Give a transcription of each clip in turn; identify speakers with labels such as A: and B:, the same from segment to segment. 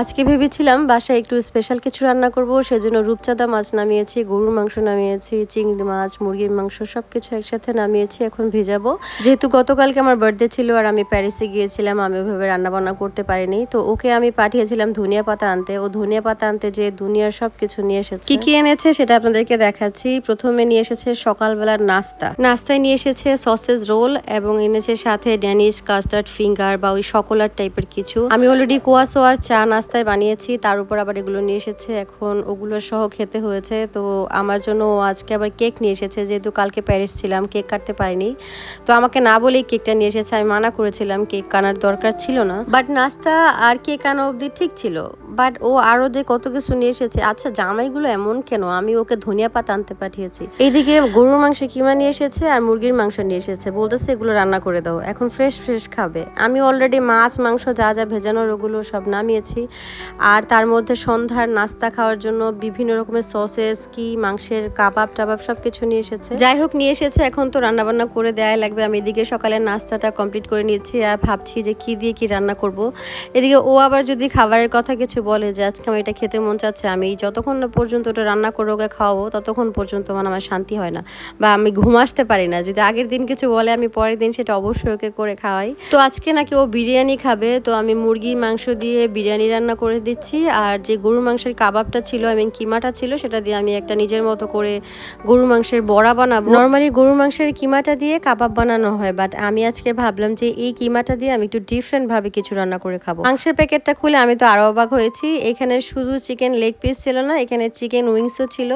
A: আজকে ভেবেছিলাম বাসায় একটু স্পেশাল কিছু রান্না করব, সেজন্য রূপচাঁদা মাছ নামিয়েছি, গরুর মাংস নামিয়েছি, চিংড়ি মাছ, মুরগির মাংস সব কিছু একসাথে নামিয়েছি, এখন ভেজাবো। যেহেতু গতকালকে আমার বার্থডে ছিল আর আমি প্যারিসে গিয়েছিলাম, আমি ওইভাবে রান্না বান্না করতে পারিনি। তো ওকে আমি পাঠিয়েছিলাম ধনিয়া পাতা আনতে। ও ধনিয়া পাতা আনতে যে দুনিয়ার সব কিছু নিয়ে এসেছে। কি কি এনেছে সেটা আপনাদেরকে দেখাচ্ছি। প্রথমে নিয়ে এসেছে সকালবেলার নাস্তা। নাস্তায় নিয়ে এসেছে সসেজ রোল এবং এনেছে সাথে ড্যানিশ কাস্টার্ড ফিঙ্গার বা ওই সকলার টাইপের কিছু। আমি অলরেডি কুয়াশো আর চা নাস্তায় বানিয়েছি, তার উপর আবার এগুলো নিয়ে এসেছে। এখন ওগুলো সহ খেতে হয়েছে। তো আমার জন্য আজকে আবার কেক নিয়ে এসেছে। যেহেতু কালকে প্যারিস ছিলাম, কেক কাটতে পারিনি। তো আমাকে না বলেই কেকটা নিয়ে এসেছে। আমি মানা করেছিলাম কেক কানার দরকার ছিল না। বাট নাস্তা আর কেক আনা অবধি ঠিক ছিল। বাট ও আরও যে কত কিছু নিয়ে এসেছে আচ্ছা জামাইগুলো এমন কেন? আমি ওকে ধনিয়া পাতা আনতে পাঠিয়েছি। এইদিকে গরুর মাংস কিমা নিয়ে এসেছে আর মুরগির মাংস নিয়ে এসেছে। বলতেছে এগুলো রান্না করে দাও। এখন ফ্রেশ ফ্রেশ খাবে। আমি অলরেডি মাছ, মাংস যা যা ভেজানোর ওগুলো সব নামিয়েছি। আর তার মধ্যে সন্ধ্যার নাস্তা খাওয়ার জন্য বিভিন্ন রকমের সসেস কি, মাংসের কাবাব টাবাব সব কিছু নিয়ে এসেছে। যাই হোক, নিয়ে এসেছে। এখন তো রান্না বান্না করে দেয়াই লাগবে। আমি এদিকে সকালে নাস্তাটা কমপ্লিট করে নিয়েছি আর ভাবছি যে কি দিয়ে কি রান্না করব। এদিকে ও আবার যদি খাবারের কথা কিছু বলে যে আজকে আমার এটা খেতে মন চাচ্ছে, আমি যতক্ষণ না পর্যন্ত ওটা রান্না করে ওকে খাওয়াবো, ততক্ষণ পর্যন্ত মানে আমার শান্তি হয় না বা আমি ঘুম আসতে পারি না। যদি আগের দিন কিছু বলে, আমি পরের দিন সেটা অবশ্যই ওকে করে খাওয়াই। তো আজকে নাকি ও বিরিয়ানি খাবে। তো আমি মুরগি, মাংস দিয়ে বিরিয়ানি রান্না করে দিচ্ছি। আর যে গরুর মাংসের কাবাবটা ছিল আই মিন কিমাটা ছিল, সেটা দিয়ে আমি একটা নিজের মতো করে গরুর মাংসের বড়া বানাবো। নর্মালি গরুর মাংসের কিমাটা দিয়ে কাবাব বানানো হয় বাট আমি আজকে ভাবলাম যে এই কিমাটা দিয়ে আমি একটু ডিফারেন্ট ভাবে কিছু রান্না করে খাব। মাংসের প্যাকেটটা খুলে আমি তো আরও অবাক হয়েছি। এখানে শুধু চিকেন লেগ পিস ছিল না, এখানে চিকেন উইংসও ছিল।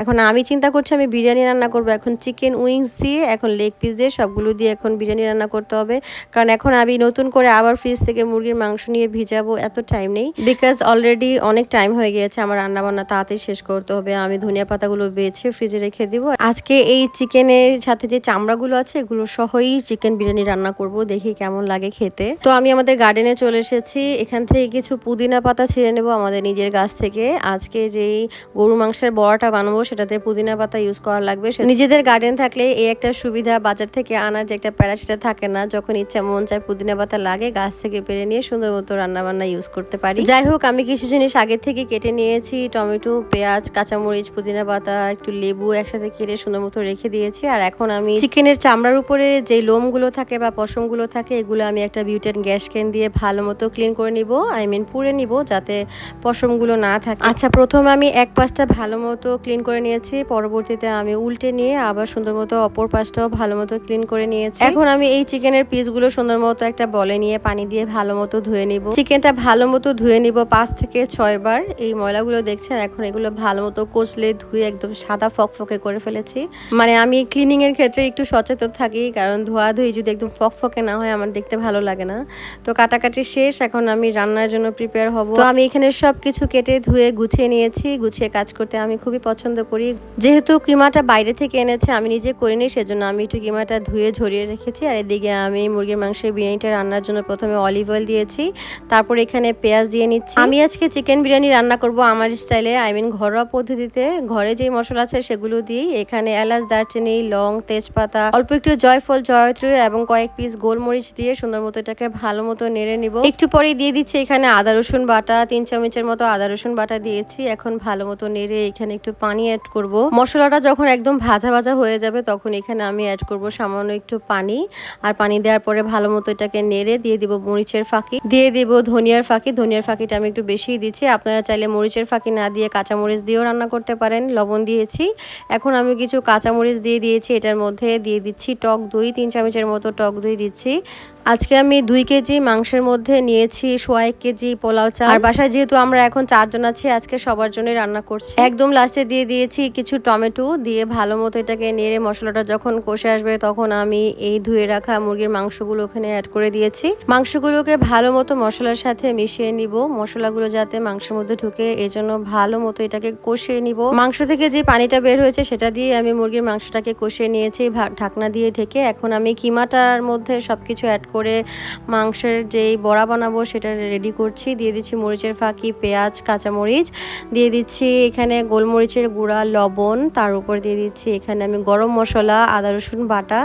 A: এখন আমি চিন্তা করছি আমি বিরিয়ানি রান্না করব। এখন চিকেন উইংস দিয়ে, এখন লেগ পিস দিয়ে সবগুলো দিয়ে এখন বিরিয়ানি রান্না করতে হবে। কারণ এখন আমি নতুন করে আবার ফ্রিজ থেকে মুরগির মাংস নিয়ে ভিজাবো, এত টাইম নেই। বিকজ অলরেডি অনেক টাইম হয়ে গিয়েছে, আমার রান্না বান্না তাড়াতাড়ি শেষ করতে হবে, আমি ধনিয়া পাতাগুলো বেছে ফ্রিজে রেখে দিব। আজকে এই চিকেনের সাথে যে চামড়াগুলো আছে, এগুলো সহই চিকেন বিরিয়ানি রান্না করব, দেখি কেমন লাগে খেতে। তো আমি আমাদের গার্ডেনে চলে এসেছি, এখান থেকে কিছু পুদিনা পাতা ছিঁড়ে নেব আমাদের নিজের গাছ থেকে। আজকে যেই গরু মাংসের বড়াটা বানাবো, সেটাতে পুদিনা পাতা ইউজ করা লাগবে। নিজেদের গার্ডেন থাকলে এই একটা সুবিধা, বাজার থেকে আনার যে একটা প্যারা সেটা থাকে না, যখন ইচ্ছা মন চায় পুদিনা পাতা লাগে, গাছ থেকে পেরে নিয়ে সুন্দর মতো রান্না বান্না ইউজ করতে পারি। যাই হোক, আমি কিছু জিনিস আগে থেকে কেটে নিয়েছি। টমেটো, পেঁয়াজ, কাঁচামরিচ, পুদিনা পাতা, একটু লেবু একসাথে কেটে সুন্দর মতো রেখে দিয়েছি। আর এখন আমি চিকেনের চামড়ার উপরে যে লোমগুলো থাকে বা পশমগুলো থাকে, এগুলো আমি একটা বিউটেন গ্যাস ক্যান দিয়ে ভালো মতো ক্লিন করে নিব। আই মিন পুড়ে নিব যাতে পশমগুলো না থাকে। আচ্ছা প্রথম আমি এক পাশটা ভালো মতো ক্লিন করে নিয়েছি। পরবর্তীতে আমি উল্টে নিয়ে আবার সুন্দর মতো অপর পাশটাও ভালো মতো ক্লিন করে নিয়েছি। এখন আমি এই চিকেনের পিসগুলো সুন্দর মতো একটা বলে নিয়ে পানি দিয়ে ভালো মতো ধুয়ে নিব। চিকেনটা ভালো মতো ধুয়ে নিব পাঁচ থেকে ছয় বার। এই ময়লাগুলো দেখছেন, এখন এগুলো ভালো মতো কচলে ধুয়ে একদম সাদা ফকফকে করে ফেলেছি। মানে আমি ক্লিনিং এর ক্ষেত্রে একটু সচেতন থাকি, কারণ ধোয়া ধুয়ে যদি একদম ফকফকে না হয়, আমার দেখতে ভালো লাগে না। তো কাটাকাটি শেষ, এখন আমি রান্নার জন্য প্রিপেয়ার হব। তো আমি এখানে সব কিছু কেটে ধুয়ে গুছিয়ে নিয়েছি। গুছিয়ে কাজ করতে আমি খুবই পছন্দ করি। যেহেতু কিমাটা বাইরে থেকে এনেছে, আমি নিজে করিনি, সেজন্য আমি একটু কিমাটা ধুয়ে ঝরিয়ে রেখেছি। আর এদিকে আমি মুরগির মাংসের বিরিয়ানিটা রান্নার জন্য প্রথমে অলিভ অয়েল দিয়েছি। তারপর এখানে পেঁয়াজ দিয়ে নিচ্ছি। আমি আজকে চিকেন বিরিয়ানি রান্না করব আমার স্টাইলে আই মিন ঘরোয়া পদ্ধতিতে। ঘরে যে মশলা আছে সেগুলো দিয়েই এখানে এলাচ, দারচিনি, লং, তেজপাতা, অল্প একটু জয়ফল, জয়ত্রী এবং কয়েক পিস গোলমরিচ দিয়ে সুন্দর মতো এটাকে ভালো মতো নেড়ে নিব। একটু পরেই দিয়ে দিচ্ছি এখানে আদা, রসুন বাটা, তিন চামচের মতো আদা, রসুন বাটা দিয়েছি। এখন ভালো মতো নেড়ে এখানে একটু পানি অ্যাড করব। মশলাটা যখন একদম ভাজা ভাজা হয়ে যাবে তখন এখানে আমি অ্যাড করব সামান্য একটু পানি। আর পানি দেওয়ার পরে ভালো মতো এটাকে নেড়ে দিয়ে দিব মরিচের ফাঁকি। দিয়ে দিব ধনিয়ার ফাঁকি। ধনিয়ার ফাঁকিটা আমি একটু বেশিই দিচ্ছি। আপনারা চাইলে মরিচের ফাঁকি না দিয়ে কাঁচামরিচ দিয়েও রান্না করতে পারেন, লবণ দিয়েছি। এখন আমি কিছু কাঁচামরিচ দিয়ে দিয়েছি, এটার মধ্যে দিয়ে দিচ্ছি টক দই, তিন চামচের মতো টক দই দিচ্ছি। আজকে আমি দুই কেজি মাংসের মধ্যে নিয়েছি সোয়া এক কেজি পোলাও চাল। আর বাসায় যেহেতু আমরা এখন চারজন আছি, আজকে সবার জন্যই রান্না করছি। একদম লাস্টে দিয়ে দিয়েছি কিছু টমেটো, দিয়ে ভালো মতো এটাকে নেড়ে মশলাটা যখন কষে আসবে তখন আমি এই ধুয়ে রাখা মুরগির মাংসগুলো ওখানে অ্যাড করে দিয়েছি। মাংসগুলোকে ভালো মতো মশলার সাথে মিশিয়ে নিব। মশলাগুলো যাতে মাংসের মধ্যে ঢুকে এই জন্য ভালো মতো এটাকে কষিয়ে নিব। মাংস থেকে যে পানিটা বের হয়েছে সেটা দিয়ে আমি মুরগির মাংসটাকে কষিয়ে নিয়েছি ঢাকনা দিয়ে ঢেকে। এখন আমি কিমাটার মধ্যে সবকিছু অ্যাড করে মাংসের যেই বড়া বানাবো সেটা রেডি করছি। দিয়ে দিচ্ছি মরিচের ফাঁকি, পেঁয়াজ, কাঁচামরিচ। দিয়ে দিচ্ছি এখানে গোলমরিচের গুঁড়া, লবণ। তার উপর দিয়ে দিচ্ছি এখানে আমি গরম মশলা, আদা, রসুন বাটা।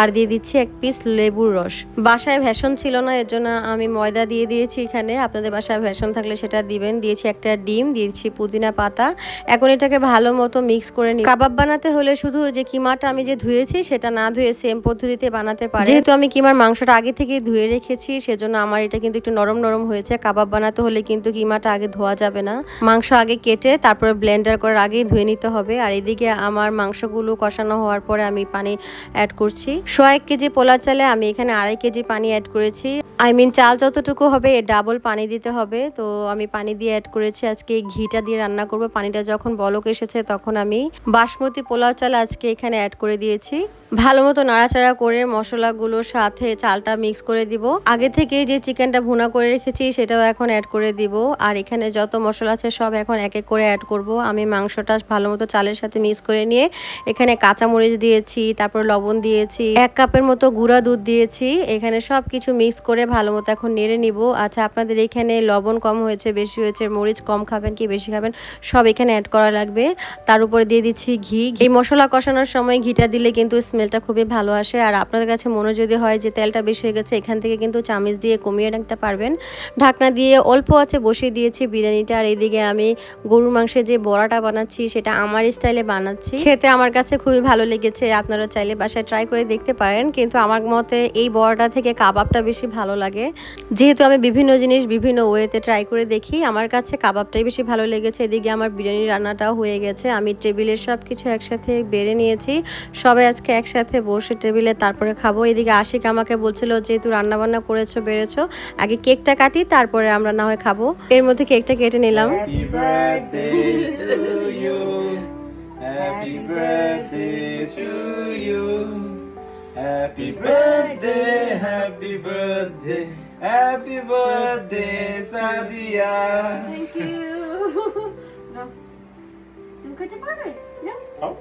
A: আর দিয়ে দিচ্ছি এক পিস লেবুর রস। বাসায় ভেষণ ছিল না, এর জন্য আমি ময়দা দিয়ে দিয়েছি এখানে। আপনাদের বাসায় ভেষণ থাকলে সেটা দিবেন। দিয়েছি একটা ডিম দিয়েছি পুদিনা পাতা। এখন এটাকে ভালো মতো মিক্স করে নিই কাবাব বানাতে হলে শুধু যে কিমাটা আমি যে ধুয়েছি, সেটা না ধুয়ে সেম পদ্ধতিতে বানাতে পারি। যেহেতু আমি কিমার মাংসটা আগে থেকে ধুয়ে রেখেছি, সেজন্য আমার এটা কিন্তু একটু নরম নরম হয়েছে। কাবাব বানাতে হলে কিন্তু কিমাটা আগে ধোয়া যাবে না। মাংস আগে কেটে তারপরে ব্লেন্ডার করার আগেই ধুয়ে নিতে হবে। আর এদিকে আমার মাংসগুলো কষানো হওয়ার পরে আমি পানি অ্যাড করছি। শো এক কেজি পোলার চালে আমি এখানে আড়াই কেজি পানি অ্যাড করেছি। আই মিন চাল যতটুকু হবে ডাবল পানি দিতে হবে। তো আমি পানি দিয়ে অ্যাড করেছি আজকে ঘিটা দিয়ে রান্না করব। পানিটা যখন বলক এসেছে, তখন আমি বাসমতি পোলাও চাল আজকে এখানে অ্যাড করে দিয়েছি। ভালো মতো নাড়াচাড়া করে মশলাগুলোর সাথে চালটা মিক্স করে দিব। আগে থেকে যে চিকেনটা ভুনা করে রেখেছি, সেটাও এখন অ্যাড করে দিব। আর এখানে যত মশলা আছে, সব এখন এক এক করে অ্যাড করব। আমি মাংসটা ভালো মতো চালের সাথে মিক্স করে নিয়ে এখানে কাঁচামরিচ দিয়েছি, তারপর লবণ দিয়েছি, এক কাপের মতো গুঁড়া দুধ দিয়েছি। এখানে সব কিছু মিক্স করে ভালো মতো এখন নেড়ে নিব। আচ্ছা আপনাদের এখানে লবণ কম হয়েছে, বেশি হয়েছে, মরিচ কম খাবেন কি বেশি খাবেন, সব এখানে অ্যাড করা লাগবে। তার উপরে দিয়ে দিচ্ছি ঘি। এই মশলা কষানোর সময় ঘিটা দিলে কিন্তু স্মেলটা খুবই ভালো আসে। আর আপনাদের কাছে মনে যদি হয় যে তেলটা বেশি হয়ে গেছে, এখান থেকে কিন্তু চামিচ দিয়ে কমিয়ে রাখতে পারবেন। ঢাকনা দিয়ে অল্প আছে বসিয়ে দিয়েছি বিরিয়ানিটা। আর এইদিকে আমি গরুর মাংসের যে বড়াটা বানাচ্ছি, সেটা আমার স্টাইলে বানাচ্ছি। খেতে আমার কাছে খুবই ভালো লেগেছে আপনারা চাইলে বাসায় ট্রাই করে দেখতে পারেন। কিন্তু আমার মতে এই বড়াটা থেকে কাবাবটা বেশি ভালো লাগে। যেহেতু আমি বিভিন্ন জিনিস বিভিন্ন ওয়েতে ট্রাই করে দেখি আমার কাছে কাবাবটাই বেশি ভালো লেগেছে। এদিকে আমার বিরিয়ানি রান্নাটাও হয়ে গেছে। আমি টেবিলের সব কিছু একসাথে বেড়ে নিয়েছি। সবাই আজকে একসাথে বসে টেবিলে তারপরে খাব। এদিকে আশিক আমাকে বলছিল যে তুই রান্না বান্না করেছ বেড়েছো আগে কেকটা কাটি তারপরে আমরা না হয় খাব। এর মধ্যে কেকটা কেটে নিলাম।
B: Happy birthday to you. Happy birthday, Happy birthday, Sadia.
C: Thank you. no. No, kötü bana. No. Oh.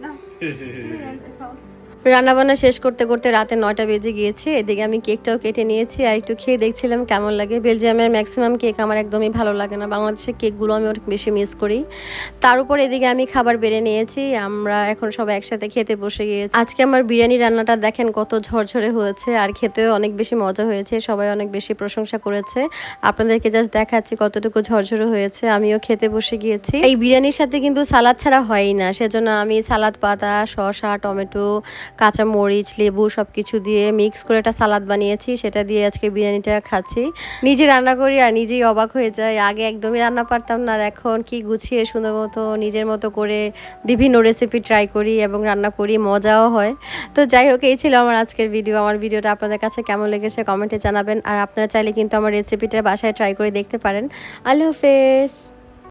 C: No.
A: রান্নাবান্না শেষ করতে করতে রাতে নয়টা বেজে গিয়েছে। এদিকে আমি কেকটাও কেটে নিয়েছি আর একটু খেয়ে দেখছিলাম কেমন লাগে। বেলজিয়ামের ম্যাক্সিমাম কেক আমার একদমই ভালো লাগে না। বাংলাদেশের কেকগুলো আমি অনেক বেশি মিস করি। তার উপর এদিকে আমি খাবার বেড়ে নিয়েছি। আমরা এখন সবাই একসাথে খেতে বসে গিয়েছি। আজকে আমার বিরিয়ানি রান্নাটা দেখেন কত ঝরঝরে হয়েছে আর খেতেও অনেক বেশি মজা হয়েছে। সবাই অনেক বেশি প্রশংসা করেছে। আপনাদেরকে জাস্ট দেখাচ্ছি কতটুকু ঝরঝরে হয়েছে। আমিও খেতে বসে গিয়েছি। এই বিরিয়ানির সাথে কিন্তু সালাদ ছাড়া হয়ই না। সেজন্য আমি সালাদ পাতা, শসা, টমেটো কাঁচা মরিচ লেবু সব কিছু দিয়ে মিক্স করে একটা সালাদ বানিয়েছি, সেটা দিয়ে আজকে বিরিয়ানিটা খাচ্ছি। নিজে রান্না করি আর নিজেই অবাক হয়ে যায় আগে একদমই রান্না পারতাম না আর এখন কি গুছিয়ে সুন্দর মতো, নিজের মতো করে বিভিন্ন রেসিপি ট্রাই করি এবং রান্না করি, মজাও হয়। তো যাই হোক, এই ছিল আমার আজকের ভিডিও আমার ভিডিওটা আপনাদের কাছে কেমন লেগেছে কমেন্টে জানাবেন। আর আপনারা চাইলে কিন্তু আমার রেসিপিটা বাসায় ট্রাই করে দেখতে পারেন। আল্লাহ হাফেজ!